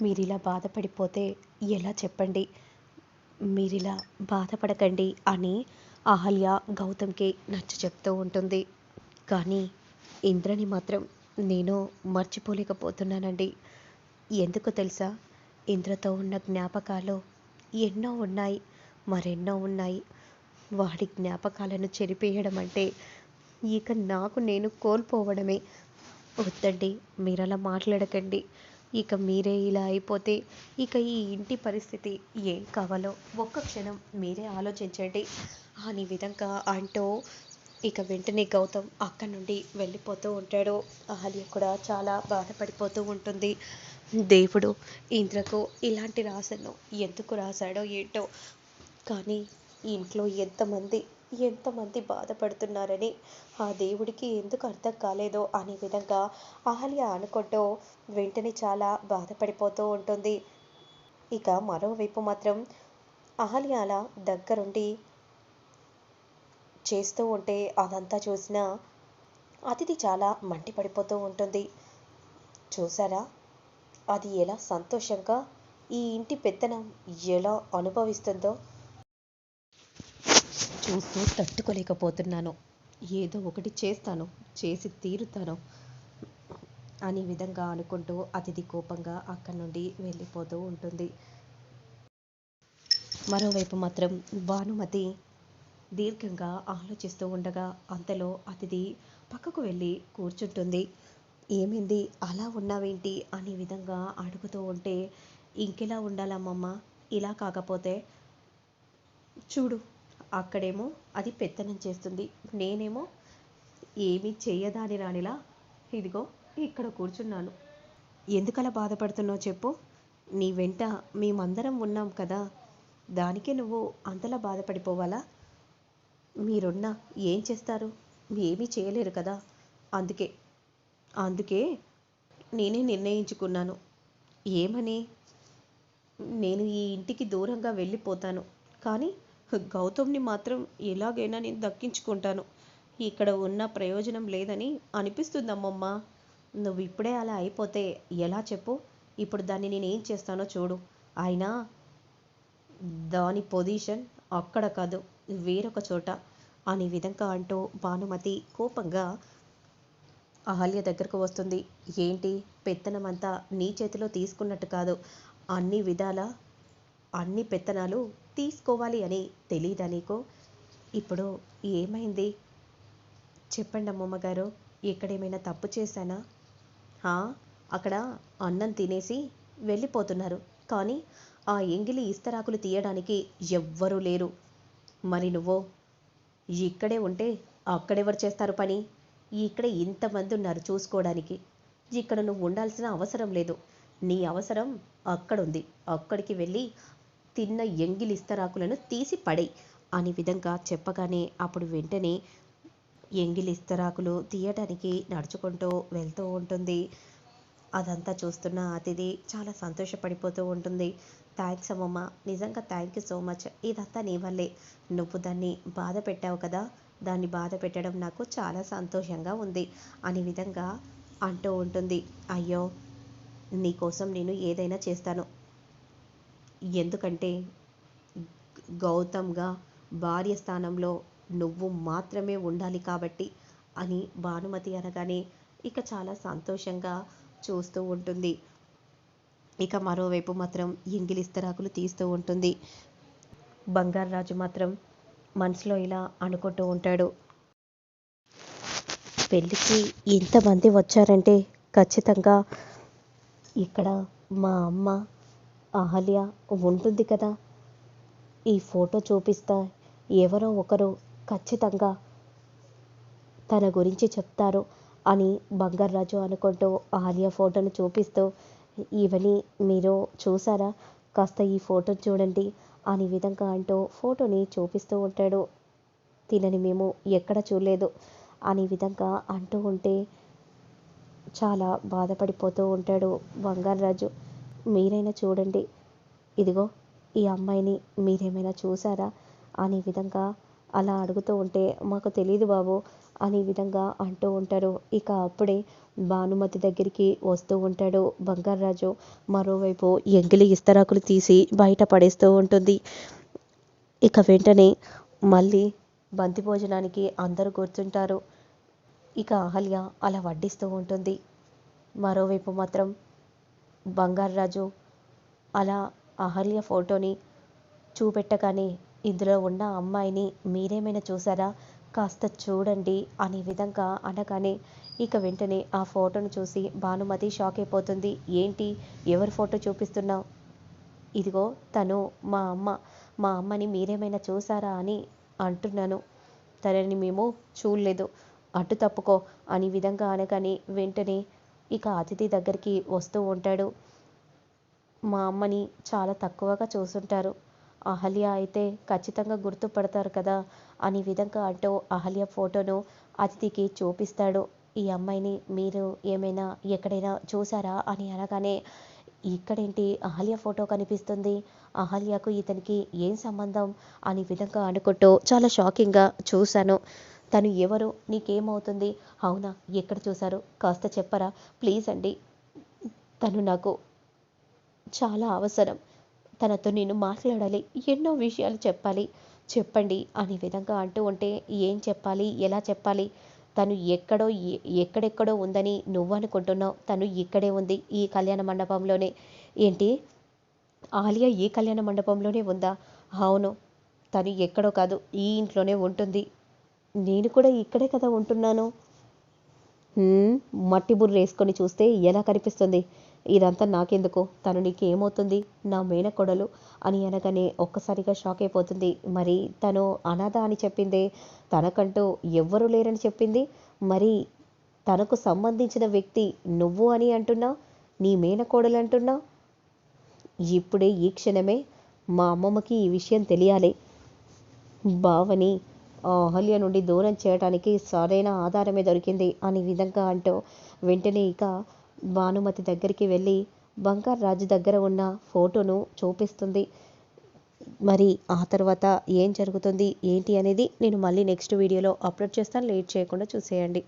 మీరు ఇలా బాధపడిపోతే ఎలా చెప్పండి? మీరిలా బాధపడకండి అని అహల్య గౌతమ్కి నచ్చ చెప్తూ ఉంటుంది. కానీ ఇంద్రని మాత్రం నేను మర్చిపోలేకపోతున్నానండి. ఎందుకు తెలుసా? ఇంద్రతో ఉన్న జ్ఞాపకాలు ఎన్నో ఉన్నాయి మరెన్నో ఉన్నాయి. వాడి జ్ఞాపకాలను చెరిపేయడం అంటే ఇక నాకు నేను కోల్పోవడమే. వద్దండి మీరు అలా మాట్లాడకండి. ఇక మీరే ఇలా అయిపోతే ఇక ఈ ఇంటి పరిస్థితి ఏం కావాలో ఒక్క క్షణం మీరే ఆలోచించండి. అని విధంగా అంటూ ఇక వెంటనే గౌతమ్ అక్కడి నుండి వెళ్ళిపోతూ ఉంటాడు. అహల్య కూడా చాలా బాధపడిపోతూ ఉంటుంది. దేవుడు ఇంద్రకు ఇలాంటి రాసను ఎందుకు రాశాడో ఏంటో. కానీ ఇంట్లో ఎంతమంది ఎంతమంది బాధపడుతున్నారని ఆ దేవుడికి ఎందుకు అర్థం కాలేదో అనే విధంగా అహల్య అనుకుంటూ వెంటనే చాలా బాధపడిపోతూ ఉంటుంది. ఇక మరోవైపు మాత్రం అహల్యాల దగ్గరుండి చేస్తూ ఉంటే అదంతా చూసిన అతిథి చాలా మండిపడిపోతూ ఉంటుంది. చూసారా అది ఎలా సంతోషంగా ఈ ఇంటి పెత్తనం ఎలా అనుభవిస్తుందో చూస్తూ తట్టుకోలేకపోతున్నాను. ఏదో ఒకటి చేస్తాను చేసి తీరుతాను అనే విధంగా అనుకుంటూ అతిథి కోపంగా అక్కడి నుండి వెళ్ళిపోతూ ఉంటుంది. మరోవైపు మాత్రం భానుమతి దీర్ఘంగా ఆలోచిస్తూ ఉండగా అంతలో అతిథి పక్కకు వెళ్ళి కూర్చుంటుంది. ఏమైంది? అలా ఉన్నావేంటి? అనే విధంగా అడుగుతూ ఉంటే ఇంకెలా ఉండాలమ్మమ్మ? ఇలా కాకపోతే చూడు అక్కడేమో అది పెత్తనం చేస్తుంది. నేనేమో ఏమీ చేయదాని రానిలా ఇదిగో ఇక్కడ కూర్చున్నాను. ఎందుకలా బాధపడుతున్నావు చెప్పు. నీ వెంట మేమందరం ఉన్నాం కదా. దానికే నువ్వు అంతలా బాధపడిపోవాలా? మీరున్నా ఏం చేస్తారు? ఏమీ చేయలేరు కదా. అందుకే అందుకే నేనే నిర్ణయించుకున్నాను. ఏమని? నేను ఈ ఇంటికి దూరంగా వెళ్ళిపోతాను. కానీ గౌతమ్ని మాత్రం ఎలాగైనా నేను దక్కించుకుంటాను. ఇక్కడ ఉన్న ప్రయోజనం లేదని అనిపిస్తుంది అమ్మమ్మ నువ్వు ఇప్పుడే అలా అయిపోతే ఎలా చెప్పు? ఇప్పుడు దాన్ని నేను ఏం చేస్తానో చూడు. అయినా దాని పొజిషన్ అక్కడ కాదు వేరొక చోట అనే విధంగా అంటూ భానుమతి కోపంగా అహల్య దగ్గరకు వస్తుంది. ఏంటి? పెత్తనమంతా నీ చేతిలో తీసుకున్నట్టు కాదు. అన్ని విధాల అన్ని పెత్తనాలు తీసుకోవాలి అని తెలియదా నీకు? ఇప్పుడు ఏమైంది? చెప్పండి అమ్మమ్మ గారు ఎక్కడేమైనా తప్పు చేశానా? అక్కడ అన్నం తినేసి వెళ్ళిపోతున్నారు. కానీ ఆ ఎంగిలి ఇస్తరాకులు తీయడానికి ఎవ్వరూ లేరు. మరి నువ్వు? ఇక్కడే ఉంటే అక్కడెవరు చేస్తారు పని? ఇక్కడ ఇంతమంది ఉన్నారు చూసుకోవడానికి. ఇక్కడ నువ్వు ఉండాల్సిన అవసరం లేదు. నీ అవసరం అక్కడుంది. అక్కడికి వెళ్ళి తిన్న ఎంగిలి ఇస్తరాకులను తీసి పడేయి అనే విధంగా చెప్పగానే అప్పుడు వెంటనే ఎంగిలి ఇస్తరాకులు తీయటానికి నడుచుకుంటూ వెళ్తూ ఉంటుంది. అదంతా చూస్తున్న అతిథి చాలా సంతోషపడిపోతూ ఉంటుంది. థ్యాంక్స్ అమ్మమ్మ నిజంగా థ్యాంక్ యూ సో మచ్. ఇదంతా నీ వల్లే. నువ్వు దాన్ని బాధ పెట్టావు కదా దాన్ని బాధ పెట్టడం నాకు చాలా సంతోషంగా ఉంది అనే విధంగా అంటూ ఉంటుంది. అయ్యో నీకోసం నేను ఏదైనా చేస్తాను. ఎందుకంటే గౌతమ్గా భార్య స్థానంలో నువ్వు మాత్రమే ఉండాలి కాబట్టి అని భానుమతి అనగానే ఇక చాలా సంతోషంగా చూస్తూ ఉంటుంది. ఇక మరోవైపు మాత్రం ఇంగిలిస్తరాకులు తీస్తూ ఉంటుంది. బంగారరాజు మాత్రం మనసులో ఇలా అనుకుంటూ ఉంటాడు. పెళ్ళికి ఇంతమంది వచ్చారంటే ఖచ్చితంగా ఇక్కడ మా అమ్మ అహల్య ఉంటుంది కదా. ఈ ఫోటో చూపిస్తా ఎవరో ఒకరు ఖచ్చితంగా తన గురించి చెప్తారు అని బంగారాజు అనుకుంటూ ఆలియా ఫోటోను చూపిస్తూ ఇవని మీరు చూసారా? కాస్త ఈ ఫోటో చూడండి అని విధంగా అంటూ ఫోటోని చూపిస్తూ ఉంటాడు. తినని మేము ఎక్కడ చూడలేదు అని విధంగా అంటూ ఉంటే చాలా బాధపడిపోతూ ఉంటాడు బంగారాజు మీరైనా చూడండి. ఇదిగో ఈ అమ్మాయిని మీరేమైనా చూసారా అనే విధంగా అలా అడుగుతూ ఉంటే మాకు తెలియదు బాబు అనే విధంగా అంటూ ఉంటారు ఇక అప్పుడే భానుమతి దగ్గరికి వస్తూ ఉంటాడు. బంగారాజు మరోవైపు ఎంగిలి ఇస్తరాకులు తీసి బయట పడేస్తూ ఉంటుంది. ఇక వెంటనే మళ్ళీ బంతి భోజనానికి అందరూ కూర్చుంటారు. ఇక అహల్య అలా వడ్డిస్తూ ఉంటుంది. మరోవైపు మాత్రం బంగారాజు అలా అహల్య ఫోటోని చూపెట్టగానే ఇందులో ఉన్న అమ్మాయిని మీరేమైనా చూసారా? కాస్త చూడండి అనే విధంగా అనగానే ఇక వెంటనే ఆ ఫోటోను చూసి భానుమతి షాక్ అయిపోతుంది. ఏంటి? ఎవరి ఫోటో చూపిస్తున్నావు ఇదిగో తను మా అమ్మ. మా అమ్మని మీరేమైనా చూసారా అని అంటున్నాను. తనని మేము చూడలేదు. అడ్డు తప్పుకో అని విధంగా అనగానే వెంటనే ఇక అతిథి దగ్గరికి వస్తూ ఉంటాడు. మా అమ్మని చాలా తక్కువగా చూసుంటారు అహల్య అయితే ఖచ్చితంగా గుర్తుపడతారు కదా అనే విధంగా అంటూ అహల్య ఫోటోను అతిథికి చూపిస్తాడు. ఈ అమ్మాయిని మీరు ఏమైనా ఎక్కడైనా చూసారా అని అనగానే ఇక్కడేంటి? అహల్య ఫోటో కనిపిస్తుంది. అహల్యకు ఇతనికి ఏం సంబంధం? అనే విధంగా అనుకుంటూ చాలా షాకింగ్గా చూశాను. తను ఎవరు? నీకేమవుతుంది? అవునా? ఎక్కడ చూశారు? కాస్త చెప్పరా? ప్లీజ్ అండి. తను నాకు చాలా అవసరం. తనతో నేను మాట్లాడాలి. ఎన్నో విషయాలు చెప్పాలి. చెప్పండి అనే విధంగా అంటూ ఉంటే ఏం చెప్పాలి? ఎలా చెప్పాలి? తను ఎక్కడో ఎక్కడెక్కడో ఉందని నువ్వు అనుకుంటున్నావు. తను ఇక్కడే ఉంది ఈ కళ్యాణ మండపంలోనే. ఏంటి? ఆలియా ఈ కళ్యాణ మండపంలోనే ఉందా? అవును. తను ఎక్కడో కాదు ఈ ఇంట్లోనే ఉంటుంది. నేను కూడా ఇక్కడే కదా ఉంటున్నాను. మట్టి బుర్ర వేసుకొని చూస్తే ఎలా కనిపిస్తుంది? ఇదంతా నాకెందుకు? తను నీకు ఏమవుతుంది నా మేనకొడలు? అని అనగానే ఒక్కసారిగా షాక్ అయిపోతుంది. మరి తను అనాథ అని చెప్పిందే? తనకంటూ ఎవ్వరూ లేరని చెప్పింది? మరి తనకు సంబంధించిన వ్యక్తి నువ్వు అని అంటున్నావు నీ మేనకోడలు అంటున్నావు ఇప్పుడే ఈ క్షణమే మా అమ్మమ్మకి ఈ విషయం తెలియాలి. బావని అహల్య నుండి దూరం చేయడానికి సరైన ఆధారమే దొరికింది అనే విధంగా అంటూ వెంటనే ఇక భానుమతి దగ్గరికి వెళ్ళి బంగారు రాజు దగ్గర ఉన్న ఫోటోను చూపిస్తుంది. మరి ఆ తర్వాత ఏం జరుగుతుంది ఏంటి అనేది నేను మళ్ళీ నెక్స్ట్ వీడియోలో అప్లోడ్ చేస్తాను. లేట్ చేయకుండా చూసేయండి.